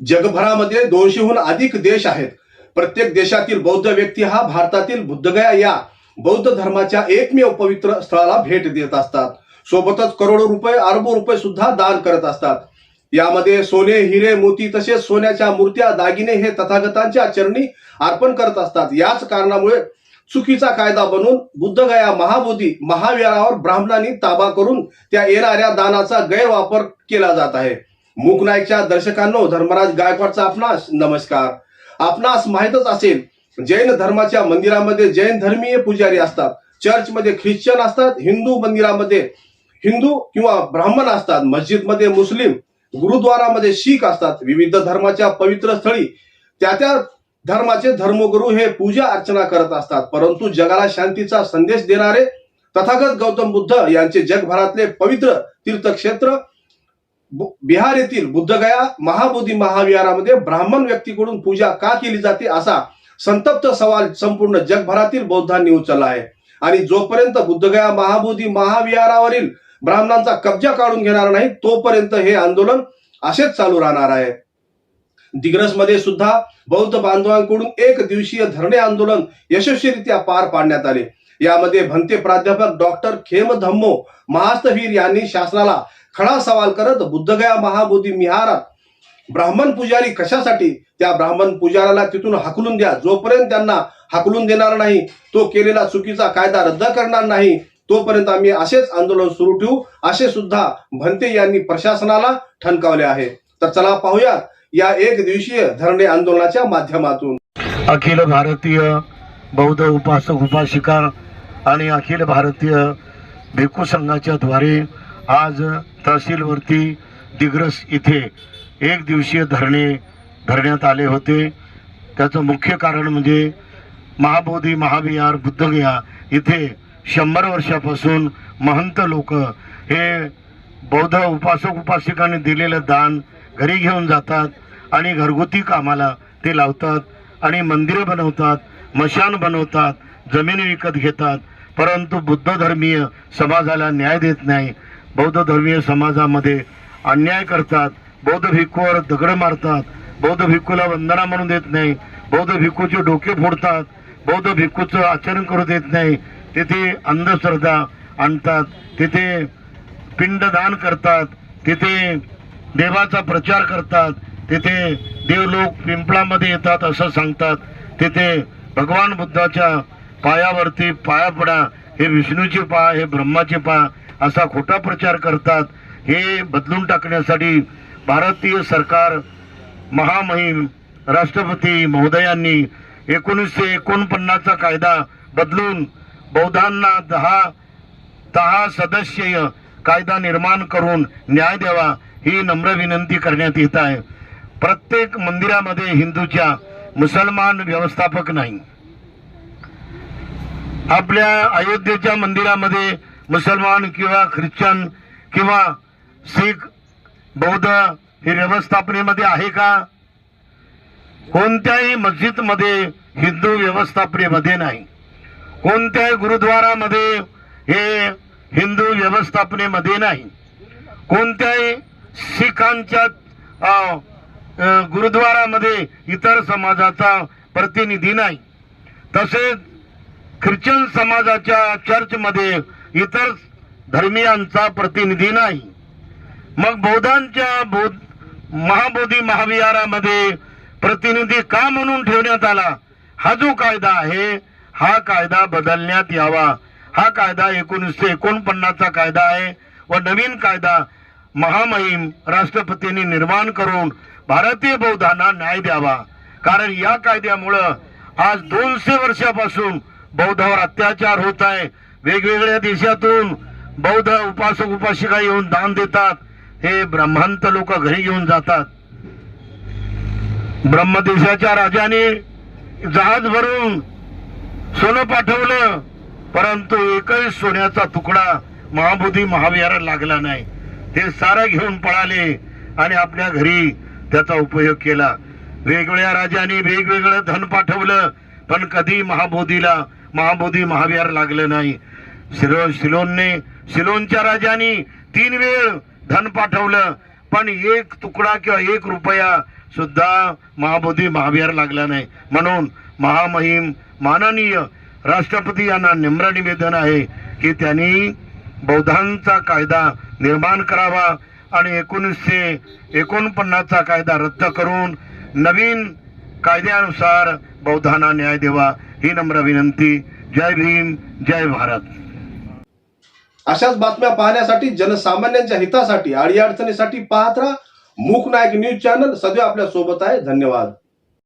जगभरामध्ये दोनशेहून अधिक देश आहेत. प्रत्येक देशातील बौद्ध व्यक्ती हा भारतातील बुद्धगया या बौद्ध धर्माच्या एकमेव पवित्र स्थळाला भेट देत असतात. सोबतच करोडो रुपये अरबो रुपये सुद्धा दान करत असतात. यामध्ये सोने हिरे मोती तसेच सोन्याच्या मूर्त्या दागिने हे तथागतांच्या चरणी अर्पण करत असतात. याच कारणामुळे चुकीचा कायदा बनून बुद्धगया महाबोधी महाविहारावर ब्राह्मणांनी ताबा करून त्या येणाऱ्या दानाचा गैरवापर केला जात आहे. मूक नाईकच्या दर्शकांनो धर्मराज गायकवाडचा आपणास नमस्कार. आपणास माहितच असेल जैन धर्माच्या मंदिरामध्ये जैन धर्मीय पुजारी असतात. चर्चमध्ये ख्रिश्चन असतात हिंदू मंदिरामध्ये हिंदू किंवा ब्राह्मण असतात. मस्जिदमध्ये मुस्लिम गुरुद्वारामध्ये शीख असतात. विविध धर्माच्या पवित्र स्थळी त्या त्या धर्माचे धर्मगुरू हे पूजा अर्चना करत असतात. परंतु जगाला शांतीचा संदेश देणारे तथागत गौतम बुद्ध यांचे जगभरातले पवित्र तीर्थक्षेत्र बिहार येथील बुद्धगया महाबोधी महाविहारामध्ये ब्राह्मण व्यक्तीकडून पूजा का केली जाते असा संतप्त सवाल संपूर्ण जगभरातील बौद्धांनी उचलला आहे. आणि जोपर्यंत बुद्धगया महाबोधी महाविहारावरील ब्राह्मणांचा कब्जा काढून घेणार नाही तोपर्यंत हे आंदोलन असेच चालू राहणार आहे. दिग्रसमध्ये सुद्धा बौद्ध बांधवांकडून एक दिवसीय धरणे आंदोलन यशस्वीरित्या पार पाडण्यात आले. यामध्ये भंते प्राध्यापक डॉक्टर खेम धम्मो महास्तवीर यांनी शासनाला खडा सवाल करत बुद्धगया महाबोधी विहारात ब्राह्मण पुजारी कशासाठी? त्या ब्राह्मण पुजाराला तिथून हाकलून द्या. जोपर्यंत त्यांना हाकलून देणार नाही तो केलेला चुकीचा कायदा रद्द करणार नाही तोपर्यंत आम्ही असेच आंदोलन सुरू ठेवू असे सुद्धा भंते यांनी प्रशासनाला ठणकावले आहे. तर चला पाहूयात या एक दिवसीय धरणे आंदोलनाच्या माध्यमातून. अखिल भारतीय बौद्ध उपासक उपासिका आणि अखिल भारतीय भिक्खू संघाच्या द्वारे आज तहसीलवरती दिग्रस इथे एक दिवसीय धरणे धरण्यात आले होते. त्याचं मुख्य कारण म्हणजे महाबोधी महाविहार बुद्धगया इथे शंभर वर्षापासून महंत लोक हे बौद्ध उपासक उपासिकांनी दिलेलं दान घरी घेऊन जातात आणि घरगुती कामाला ते लावतात आणि मंदिरे बनवतात मशान बनवतात जमीन विकत घेतात. परंतु बुद्ध धर्मीय समाजाला न्याय देत नाही. बौद्ध धर्मीय समाजामध्ये अन्याय करतात. बौद्ध भिक्खूवर दगड मारतात. बौद्ध भिक्खूला वंदना म्हणून देत नाही. बौद्ध भिक्खूचे डोके फोडतात. बौद्ध भिक्खूचं आचरण करू देत नाही. तिथे अंधश्रद्धा आणतात. तिथे पिंडदान करतात. तिथे देवाचा प्रचार करतात. तिथे देवलोक पिंपळामध्ये येतात असं सांगतात. तिथे भगवान बुद्धाच्या पायावरती पाया पडा. हे विष्णूचे पा हे ब्रह्माचे पा असा खोटा प्रचार करतात हे बदलून टाकण्यासाठी भारतीय सरकार महामहिम राष्ट्रपती महोदयांनी एकोणीसशे एकोणपन्नासचा कायदा बदलून बौद्धांना दहा दहा सदस्यीय कायदा निर्माण करून न्याय द्यावा ही नम्र विनंती करण्यात येत आहे. प्रत्येक मंदिरामध्ये हिंदूच्या मुसलमान व्यवस्थापक नाही. आपल्या अयोध्येच्या मंदिरामध्ये मुसलमान किंवा ख्रिश्चन किंवा शीख बौद्ध हे व्यवस्थापनेमध्ये आहे का? कोणत्याही मस्जिदमध्ये हिंदू व्यवस्थापनेमध्ये नाही. कोणत्याही गुरुद्वारामध्ये हे हिंदू व्यवस्थापनेमध्ये नाही. कोणत्याही शिखांच्या गुरुद्वारामध्ये इतर समाजाचा प्रतिनिधी नाही. तसेच ख्रिश्चन समाजाच्या चर्चमध्ये इतर धर्मियांचा प्रतिनिधी नाही. मग बौद्धांच्या बौद्ध महाबोधी महाविहारामध्ये प्रतिनिधी का म्हणून ठेवण्यात आला? हा जो कायदा आहे हा कायदा बदलण्यात यावा. हा कायदा एकोणीसशे एकोणपन्नासचा कायदा आहे व नवीन कायदा महामहिम राष्ट्रपतींनी निर्माण करून भारतीय बौद्धांना न्याय द्यावा. कारण या कायद्यामुळं आज दोनशे वर्षापासून बौद्धावर अत्याचार होत आहे. वेगवेगळ्या देशातून बौद्ध उपासक उपासिका येऊन दान देतात. हे ब्रह्मांत लोक घरी घेऊन जातात. ब्रह्मदेशाच्या राजाने जहाज भरून सोनं पाठवलं परंतु एकही सोन्याचा तुकडा महाबोधी महाविहारात लागला नाही. ते सारं घेऊन पळाले आणि आपल्या घरी त्याचा उपयोग केला. वेगवेगळ्या राजांनी वेगवेगळं धन पाठवलं पण कधी महाबोधीला महाबोधी महाविहार लागलं नाही. शिलो सिलोनने सिलोनच्या राजांनी तीन वेळ धन पाठवलं पण एक तुकडा किंवा एक रुपया सुद्धा महाबोधी महाविहार लागला नाही. म्हणून महामहिम माननीय राष्ट्रपती यांना निम्र निवेदन आहे की त्यांनी बौद्धांचा कायदा निर्माण करावा आणि एकोणीसशे एकोणपन्नासचा कायदा रद्द करून नवीन कायद्यानुसार बौद्धांना न्याय देवा ही नम्र विनंती. जय भीम जय भारत. अशाच बातम्या पाहण्यासाठी जनसामान्यांच्या हितासाठी अडीअडचणीसाठी पाहत राहा. मूक नायक न्यूज चॅनल सदैव आपल्यासोबत आहे. धन्यवाद.